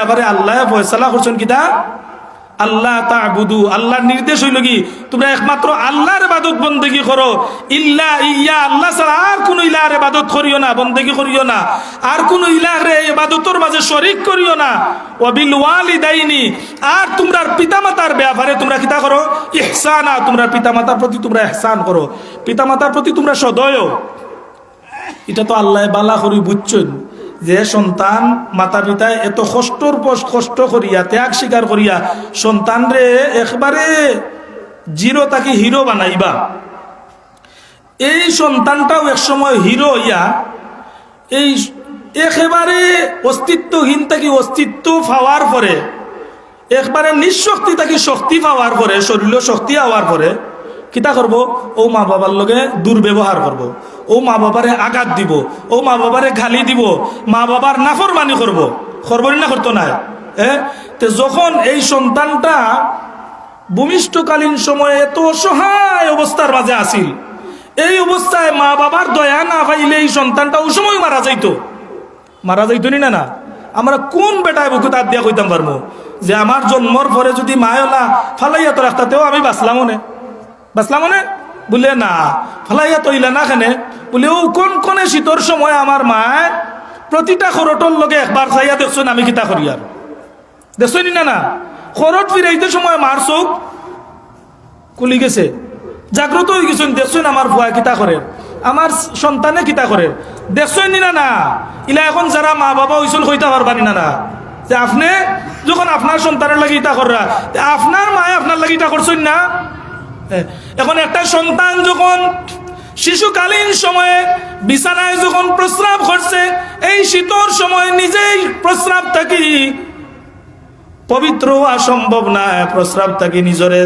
ব্যাপারে আল্লাহ ফয়সালা করছেন কিতা আল্লাহ তাবুদু, আল্লাহর নির্দেশ হইল কি? তোমরা একমাত্র আল্লাহর ইবাদত বন্দেগি করো। ইল্লা ইয়া, আল্লাহ ছাড়া আর কোনো করিও না, বন্দেগি করিও না। আর কোনো ইলারে ইবাদতর মাঝে শরিক করিও না। ওয়াবিল ওয়ালিদাইনি, আর তোমরা পিতামাতার তোমরা কিতা করো? ইহসানা তোমরা পিতামাতার প্রতি তোমরা ইহসান করো। পিতামাতার প্রতি তোমরা সদয়। এটা তো আল্লাহ বালা করি বুঝছেন। যে সন্তান মাতা পিতায় এত কষ্টর কষ্ট করিয়া, ত্যাগ স্বীকার করিয়া সন্তান রে একবারে জিরো তাকে হিরো বানাইবা। এই সন্তানটাও একসময় হিরো হইয়া, এই একেবারে অস্তিত্বহীন থাকি অস্তিত্ব পাওয়ার পরে, একবারে নিঃশক্তি থাকি শক্তি পাওয়ার পরে শরীর শক্তি হওয়ার পরে কিতা করব? ও মা বাবার লগে দুর্ব্যবহার করব। ও মা বাবারে আঘাত দিব। ও মা বাবারে গালি দিব। মা বাবার নাফরমানি করব। করবনি না করতো না হ্যাঁ যখন এই সন্তানটা ভূমিষ্ঠকালীন সময়ে এত অসহায় অবস্থার মাঝে আসিল এই অবস্থায় মা বাবার দয়া না পাইলে এই সন্তানটা ওই সময় মারা যাইতো। মারা যাইতো নি না? না আমরা কোন বেটায় বুকে তার দিয়া কইতাম পারব যে আমার জন্মর পরে যদি মায়লা ফালাইয়া তো রাস্তাতেও আমি বাঁচলাম মনে বাঁচলাম মনে? বলে, না, ফালাইয়া তৈলা না খানে। বলে, ও, কোন কোনে শীতর সময় আমার মায় প্রতিটা খরটর লগে একবার চাইয়া দেখছেন আমি কিতা করি আর? দেখছেন না না? খরট ফিরাইতে সময় মার চোখ কুলি গেছে। জাগ্রত হয়ে গেছেন, দেখছেন আমার ভুয়া কিতা করে, আমার সন্তানে কিতা করে। দেখছেন না না? ইলা এখন যারা মা বাবা হইছিল হইতে পারবানি না না? যে আপনি, যখন আপনার সন্তানের লাগি ইটা কররা তে আপনার মায়ে আপনার লাগি ইটা করছেন না? এখন একটা সন্তান যখন শিশুকালীন সময়ে বিছানায় যখন প্রস্রাব করছে এই শীতর সময় নিজেই প্রস্রাব থাকি পবিত্র হওয়া সম্ভব নয় প্রস্রাব থাকি নিজরে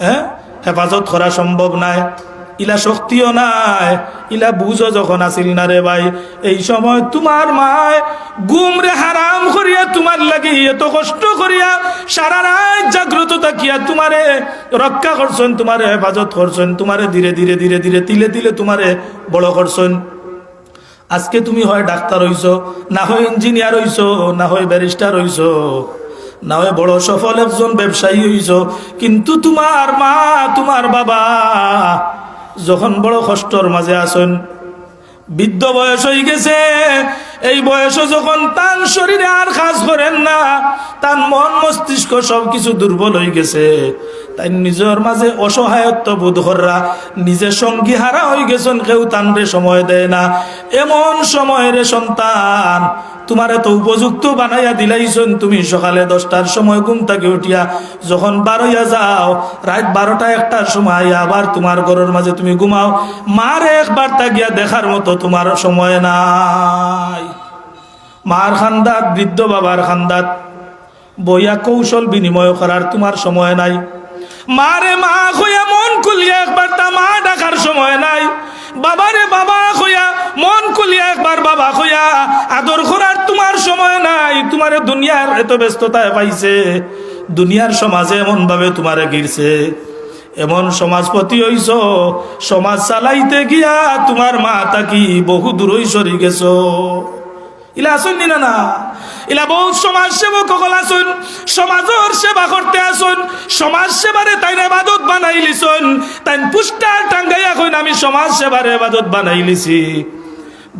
হ্যাঁ? হেফাজত করা সম্ভব নাই ইলা শক্তিও নাই, ইলা বুঝো যখন আসিল না রে ভাই। এই সময় তোমার মায় গুম রে হারাম করিয়া তোমার লাগি এত কষ্ট করিয়া সারা রাত জাগ্রত থাকিয়া তোমারে রক্ষা করছেন, তোমারে হেফাজত করছেন, তোমারে ধীরে ধীরে ধীরে ধীরে, তিলে তিলে তোমারে বড় করছেন। আজকে তুমি হয় ডাক্তার হইছো, না হয় ইঞ্জিনিয়ার হইছো, না হয় ব্যারিস্টার হইছো, না হয় বড় সফল একজন ব্যবসায়ী হইছ, কিন্তু তোমার মা, তোমার বাবা যখন বড় কষ্টর মাঝে আসেন বৃদ্ধ বয়স হয়ে গেছে, এই বয়সে যখন তার শরীরে আর কাজ করেন না, তার মন মস্তিষ্ক সব কিছু দুর্বল হয়ে গেছে। তাই নিজের মাঝে অসহায়ত্ব বোধ করা, নিজের সঙ্গী হারা হয়ে গেছেন, কেউ তানরে সময় দেয় না। এমন সময় রে সন্তান তোমার এত উপযুক্ত বানাইয়া দিলাইছেন, তুমি সকালে দশটার সময় ঘুম থেকে উঠিয়া যখন বারোইয়া যাও, রাত বারোটা একটার সময় আবার তোমার ঘরের মাঝে তুমি ঘুমাও। মারে একবার তাকিয়া দেখার মতো তোমার সময় নাই। মার খান্দাত, বৃদ্ধ বাবার খান্দাত। বইয়া কৌশল বিনিময় করার তোমার সময় নাই। মারে মা হইয়া মন খুলিয়া একবার তা মা ডাকার সময় নাই। বাবারে বাবা হইয়া মন খুলিয়া একবার বাবা হইয়া আদর করার তোমার সময় নাই। তোমারে দুনিয়ার এত ব্যস্ততায় পাইছে। দুনিয়ার সমাজে এমন ভাবে তোমারে গিরছে এমন সমাজপতি হইছ, সমাজ চালাইতে গিয়া তোমার মা তাকি বহু দূর সরি গেছো। ইলা আসুন না না ইলা বহুত সমাজ সেবক সকল আসুন, সমাজের সেবা করতে আসুন, সমাজ সেবারে তাই এবাদত বানাই লিছুন তাই পুষ্টার টাঙ্গাইয়া কইন, আমি সমাজ সেবারে এবাদত বানাই লিছি।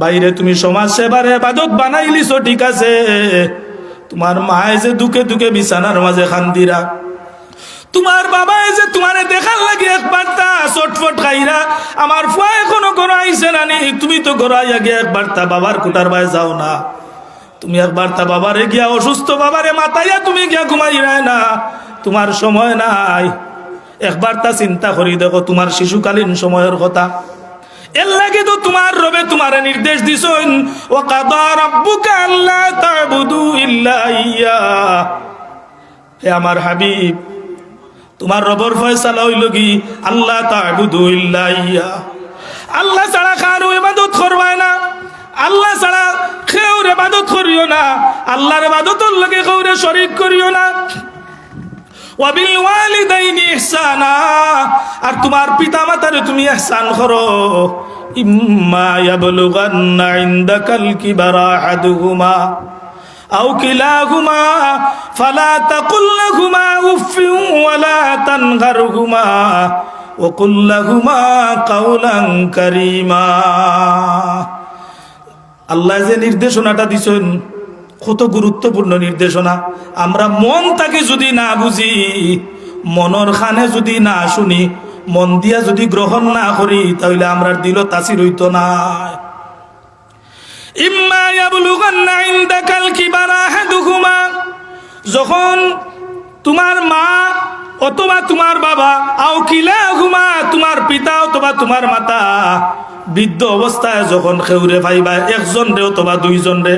বাইরে তুমি সমাজ সেবারে এবাদত বানাই লিছো, ঠিক আছে। তোমার মায়ে যে দুকে দুকে বিছানার মাঝে খান্দিরা। তোমার বাবা যে তোমারে দেখার লাগে একবার তা চটফট খাইরা, আমার ফুয়া এখনও ঘর আইসে নানি তুমি তো ঘর আইয়া গিয়ে একবার তা বাবার কুটার বাই যাও না। তুমি একবার তা বাবারে গিয়া অসুস্থ বাবারে মাতাইয়া তুমি গিয়া ঘুমাই না। তোমার সময় নাই। একবার তা চিন্তা করি দেখো, তোমার শিশুকালীন সময়ের কথা। এর লাগে তো তোমার রবে তোমারে নির্দেশ দিছন ও কাদা রাব্বুকা আল্লাহ তা'বুদু ইল্লা ইয়া। হে আমার হাবিব তোমার রবর ফয়সালা হইল কি? আল্লাহ ইল্লা ইয়া। আল্লাহ ছাড়া কারও ইবাদত করবায় না। আল্লাহ ছাড়া কেউর ইবাদত করিও না। আল্লাহর ইবাদতের লগে কেউরে শরীক করিও না। আর তোমার পিতা মাতারে তুমি ইহসান করো। ইম্মা ইয়াবলুগান্না ইনদাকাল কিবারা আহাদুহুমা। أو كلاهما فلا تقل لهما أف ولا تنهرهما وقل لهما قولا كريما আল্লাহ যে নির্দেশনাটা দিছেন কত গুরুত্বপূর্ণ নির্দেশনা আমরা মন তাকে যদি না বুঝি মনর খানে যদি না শুনি মন দিয়া যদি গ্রহণ না করি তাহলে আমরা দিল তাসির হইতো না যখন তোমার মা অথবা তোমার বাবা, আও কিলা ঘুমা তোমার পিতা অথবা তোমার মাতা, বৃদ্ধ অবস্থায় যখন খেউরে পাইবা একজন রে অথবা দুইজন রে,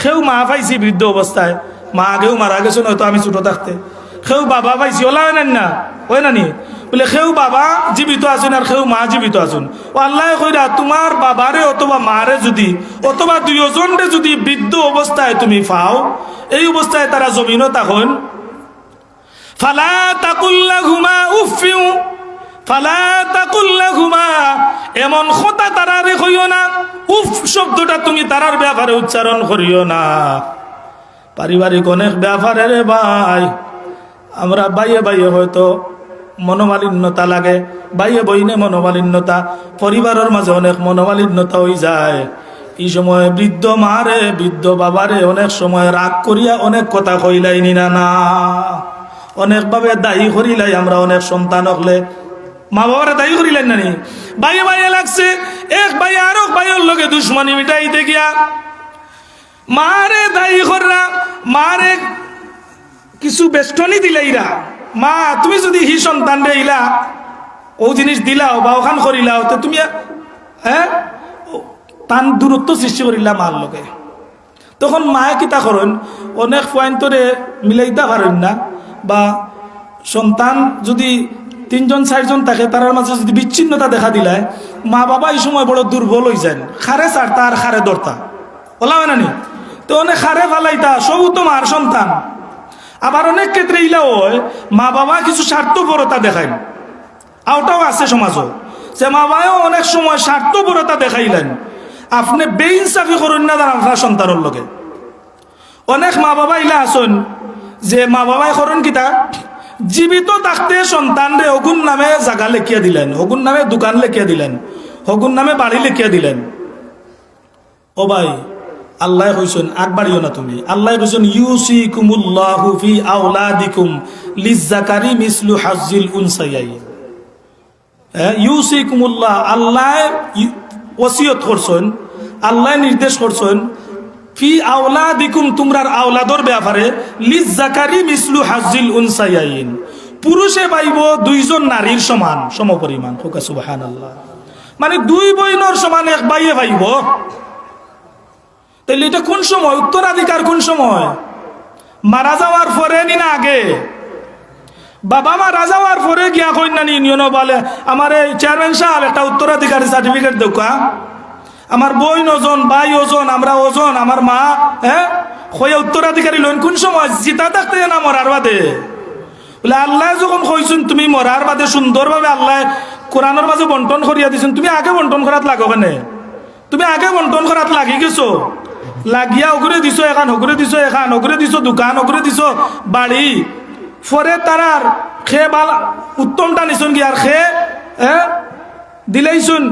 খেউ মা পাইছি বৃদ্ধ অবস্থায়, মা আগেও মারা গেছে নয়তো আমি ছোট থাকতে। খেউ বাবা পাইছি ওলা হয় না? হয় না নি? বলে খেউ বাবা জীবিত আছেন আর খেউ মা জীবিত আছেন। ও আল্লাহ কইরা, তোমার বাবারে অথবা মারে যদি, অথবা দুইজনরে যদি বৃদ্ধ অবস্থায় তুমি পাও এই অবস্থায় তারা জমিনও তখন ফালা তাকুল্লাহুমা উফিউ, ফালা তাকুল্লাহুমা, এমন কথা তারারে কইও না। উফ শব্দটা তুমি তারার ব্যাপারে উচ্চারণ করিও না। পারিবারিক অনেক ব্যাপারে রে ভাই। আমরা বাইয়ে বাইয়ে হয়তো মনোমালিন্যতা লাগে, বাইয়ে বইনে মনোমালিন্যতা, পরিবারের মাঝে অনেক মনোমালিন্যতা হয়ে যায়। এই সময় বৃদ্ধ মারে, বৃদ্ধ বাবারে অনেক সময় রাগ করিয়া অনেক কথা কইলাই নিনা। না অনেকভাবে দায়ী করিলাই আমরা অনেক সন্তান হলে। মা বাবারা দায়ী করিলেন নানি? বাইয়ে বাইয়ে লাগছে, এক ভাই আরও ভাইয়ের লগে দুশ্মনী মিটাইতে গিয়া। মারে দায়ী কররা মারে কিছু বেষ্টনী দিলাইরা মা, তুমি যদি হি সন্তান রে ইলা ও জিনিস দিলাও বা ওখান করিলাও তো তুমি হ্যাঁ তান দূরত্ব সৃষ্টি করিলা মার লোকে তখন মায়ে কিতা করেন অনেক পয়েন্টরে মিলাইতে পারেন না। বা সন্তান যদি তিনজন চারজন থাকে তার মাঝে যদি বিচ্ছিন্নতা দেখা দিলায় মা বাবা এই সময় বড় দুর্বল হয়ে যান খারে চারতা আর খারে দরতা ওলা হয় না নি? তো অনেক খারে ফালাইতা, সবু তো মার সন্তান। আবার অনেক ক্ষেত্রে ইলা হয়, মা বাবা কিছু স্বার্থপরতা দেখায়। আওটাও আছে সমাজও যে মা বাবাও অনেক সময় স্বার্থপরতা দেখাইলেন। আপনি বেইনসাফি করুন না আপনার সন্তানের লগে। অনেক মা বাবা ইলা আসুন যে মা বাবাই করুন কিতা? জীবিত থাকতে সন্তান রে হগুন নামে জাগা লেখিয়া দিলেন হগুন নামে দোকান লেখিয়া দিলেন হগুন নামে বাড়ি লেখিয়া দিলেন। ও ভাই আল্লাহ কইছেন আগবাড়িও না তুমি। আল্লাহ কইছেন ইউসি কুমুল্লাহু ফি আওলাদিকুম লিজাকারি মিসলু হাজিল উনসাইয়াইন হ্যাঁ ইউসি কুমুল্লাহ আল্লাহ ওসিয়ত করছেন, আল্লাহ নির্দেশ করছেন, ফি আওলাদিকুম তোমরার আওলাদর ব্যাপারে, লিজাকারি মিসলু হাজিল উনসাইয়াইন পুরুষে পাইব দুইজন নারীর সমান, সমপরিমাণ। হোকা, সুবহানাল্লাহ। মানে দুই বইনর সমান এক বাইয়ে পাইব তাহলে এটা কোন সময়? উত্তরাধিকার কোন সময়? মারা যাওয়ার পরে নি না আগে? বাবা মারা যাওয়ার পরে গিয়া কন্যা ইউনিয়ন বলে, আমার এই চেয়ারম্যান সাহেব একটা উত্তরাধিকারী সার্টিফিকেট দেখা আমার বই ওজন, ভাই ওজন, আমরা ওজন, আমার মা হ্যাঁ? হয়ে উত্তরাধিকারী লইন, কোন সময়? জিতা থাকতে না মরার বাদে। বলে, আল্লাহ যখন কইছেন তুমি মরার বাদে সুন্দরভাবে আল্লাহ কোরআনের মাঝে বন্টন করিয়া দিছেন, তুমি আগে বন্টন করাত লাগো কেনে? তুমি আগে বন্টন করাত লাগি গেছো? লাগিয়া ওগুরে দিছো এখান, ওগুরে দিছো এখান, ওগুরে দিছো দোকান, ওগুরে দিছো বাড়ি। ফরে তারার খে বালা উত্তমটা নিছুন কি আর খে দিলেইছুন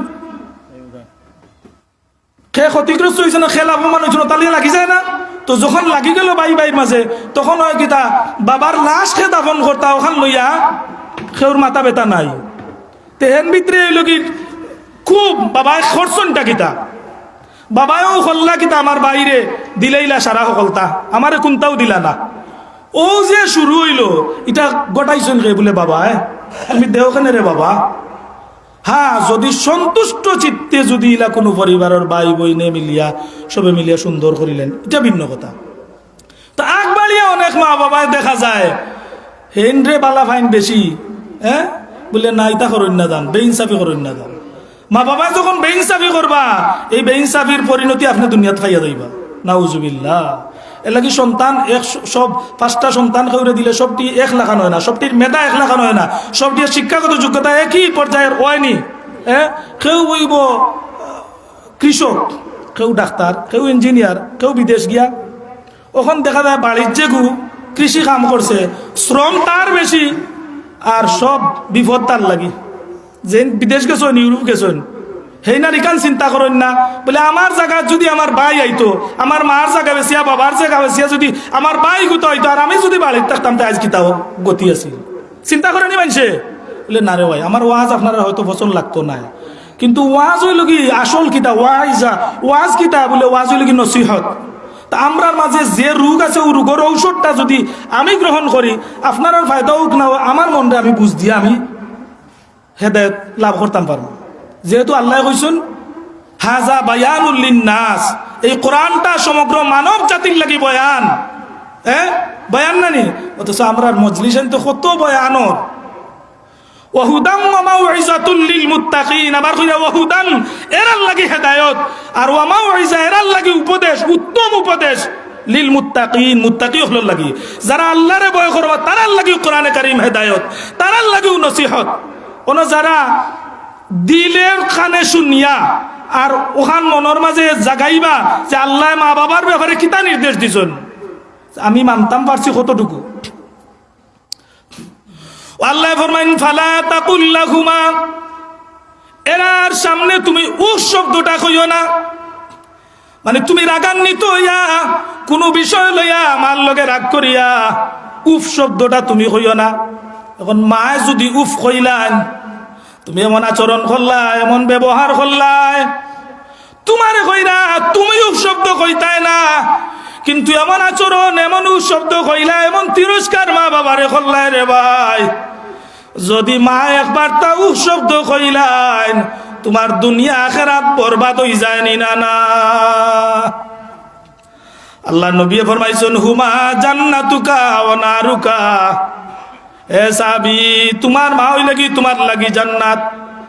খে ক্ষতিগ্রস্ত হয়েছে না, খে লাভবান হয়েছিল তালিয়ে লাগি যায় না। তো যখন লাগি গেল বাই বাই মাঝে তখন হয় কিতা বাবার লাশ খে দাফন করতা ওখান লইয়া খেউর মাথা বেতা নাই। তেহেন ভিতরে এলো কি, খুব বাবায় খরচনটা কিতা বাবায়ও হল্লা কিতা আমার বাইরে দিলেইলা সারা সকলতা। আমারে কোনটাও দিলা না। ও যে শুরু হইল এটা গটাইছেন রে বলে বাবা আমি দেহখানে রে বাবা। হ্যাঁ যদি সন্তুষ্ট চিত্তে যদি ইলা কোনো পরিবারের ভাই বইনে মিলিয়া, সবে মিলিয়া সুন্দর করিলেন এটা ভিন্ন কথা। তো আগবাড়িয়া অনেক মা বাবায় দেখা যায়, হেন রে বালা ফাইন বেশি হ্যাঁ বলে, না ইতা করুন না দান, বেইনসাফি করুন না দান। মা বাবা যখন বেইনসাফি করবা, এই বেইনসাফির পরিণতি আপনি দুনিয়াত খাইয়া যাইবা নাউজুবিল্লাহ। এলাকি সন্তান এক সব পাঁচটা সন্তান কেউরে দিলে সবটি এক লাখা নয় না, সবটির মেধা এক লাখা নয় না, সবটির শিক্ষাগত যোগ্যতা একই পর্যায়ের হয়নি হ্যাঁ কেউ বইব কৃষক, কেউ ডাক্তার, কেউ ইঞ্জিনিয়ার, কেউ বিদেশ গিয়া। ওখান দেখা যায় বাড়ির যে গু কৃষি কাম করছে, শ্রম তার বেশি, আর সব বিপদ তার লাগি। যে বিদেশ গেছেন, ইউরোপ গেছেন সেই না চিন্তা করেন না। বলে আমার জায়গা যদি আমার ভাই আইতো, আমার মার জায়গা বেশিয়া বাবার জায়গা বেশিয়া যদি আমার ভাই গুতো হইতো আর আমি যদি বাড়িতে থাকতাম তাই আজ কিতাও গতি আছিল। চিন্তা করেনি মানছে বলে না রে ভাই আমার ওয়াজ আপনারা হয়তো পছন্দ লাগতো না কিন্তু ওয়াজ হইল কি আসল কিতা ওয়াইজা ওয়াজ কিতা বলে ওয়াজ হইল কি নসিহত তা আমরার মাঝে যে রোগ আছে, ও রোগের ঔষধটা যদি আমি গ্রহণ করি আপনার আর ফায়দা হোক না আমার মনটা আমি বুঝ দিয়ে, আমি হেদায়ত লাভ করতাম পারব। যেহেতু আল্লাহ কইসুন হাজা বায়ানুল্লিন নাস এই কোরআনটা সমগ্র মানব জাতির লাগি বয়ান। হ্যাঁ বয়ান নানি অথচ আমরা মজলিসেন তো কত বয়ানর। লাগি লাগি উপদেশ, উত্তম উপদেশ। লাগি। তারার লাগি কোরআনে কারীম হেদায়েত, তারার লাগি নসিহত। কোন যারা দিলের কানে শুনিয়া আর ওখান মনের মাঝে জাগাইবা যে আল্লাহ মা বাবার ব্যাপারে কিতা নির্দেশ দিছেন? আমি মানতাম পারছি কতটুকু? আল্লাহ ফরমাইন, ফালা তাকুল্লাহুমা এরার সামনে তুমি উহ শব্দটা কইও না। মানে তুমি রাগান্বিত হইয়া কোনো বিষয় লইয়া আমার লগে রাগ করিয়া উফ শব্দটা তুমি কইও না। এখন মায় যদি উফ কইলান তুমি এমন আচরণ করলাই এমন ব্যবহার করলাই তোমারে কইরা তুমি উফ শব্দ কইতাই না, কিন্তু এমন আচরণ, এমন উফ শব্দ কইলা, এমন তিরস্কার মা বাবারে করলাই রে ভাই। যদি মা একবার তা উফ শব্দ কইলাইন, তোমার দুনিয়া আখেরাত বরবাদ হই যায়নি না না। আল্লাহ নবী ফরমাইছেন, হুমা জান্নাতুকা ওয়া নারুকা। সাবি তোমার মা হই লাগি তোমার লাগি জান্নাত,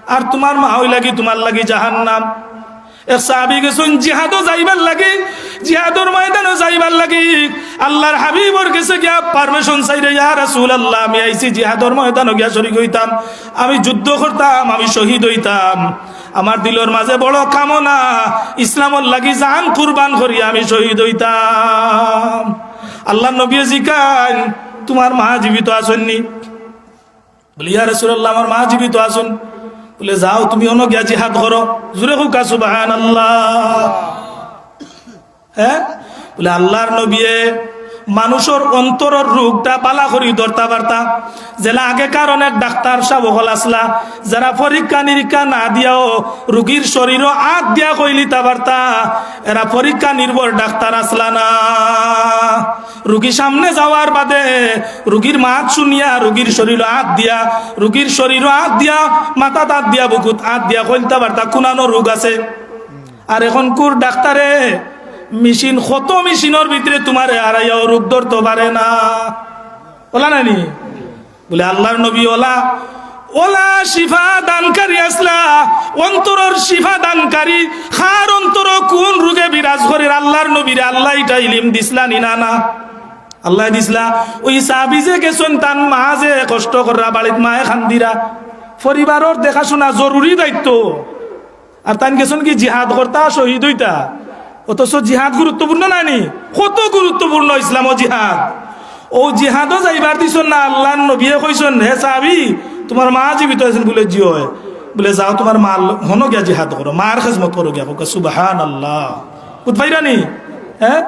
আর তোমার মা হই লাগি তোমার লাগি জাহান্নাম। লাগে আমি আমি যুদ্ধ করতাম, আমি শহীদ হইতাম। আমার দিলর মাঝে বড় কামনা, ইসলামর লাগি জান কুরবান করি আমি শহীদ হইতাম। আল্লাহ নবী জিকান তোমার মা জীবিত আসেননি। বলি, ইয়া রাসূলুল্লাহ, আমার মা জীবিত আসুন। বলে, যাও, তুমি অন্য গিয়া জিহাদ করো। জুড়ে হোক সুবাহান আল্লাহ হ্যাঁ? বলে, আল্লাহর নবিয়ে মানুষের অন্তরের রোগটা পালা করি ধরতা পারতা জেলা আগেকার অনেক ডাক্তার সাবকল আসলা যারা পরীক্ষা নিরীক্ষা না দিয়াও রুগীর শরীরও আগ দিয়া কইলিতা পারতা এরা পরীক্ষা নির্ভর ডাক্তার আসলা না। রুগী সামনে যাওয়ার বাদে রুগীর মাত শুনিয়া রুগীর শরীর হাত দিয়া রুগীর শরীর হাত দিয়া মাথা তাত দিয়া, বুকুত হাত দিয়া কইলতা পারতা কোনানো রোগ আছে? আর এখন কুর ডাক্তারে মেশিন, কত মেশিনের ভিতরে তোমার হারাইয়াও রোগ ধরতে পারে না? ওলা নানি? বলে, আল্লাহর নবী ওলা। ওলা শিফা দানকারী আসলা, অন্তরের শিফা দানকারী খার অন্তর কোন রোগে বিরাজ করে? আল্লাহর নবীরে আল্লাহ এটা ইলিম দিসলা নি না না? আল্লাহ দিসলা, ওই সাবি যে গেছেন তান মা যে কষ্ট করা বাড়িত মায়ে খান্দিরা পরিবারের দেখাশোনা জরুরি দায়িত্ব। আর তান গেছেন কি, জিহাদ করতা, শহীদ হইতা। অথচ জিহাদ গুরুত্বপূর্ণ নানি কত গুরুত্বপূর্ণ ইসলাম ও জিহাদ? ও জিহাদও যাইবার দিছন না আল্লাহ নবীয়ে কইসন হে সাহাবি, তোমার মা জীবিত আছেন, বলে জিও বলে, যাও তোমার মা হনো গিয়া জিহাদ করো, মার খেজমত করো গিয়া সুবাহান আল্লাহ বুধ পাইরানি হ্যাঁ?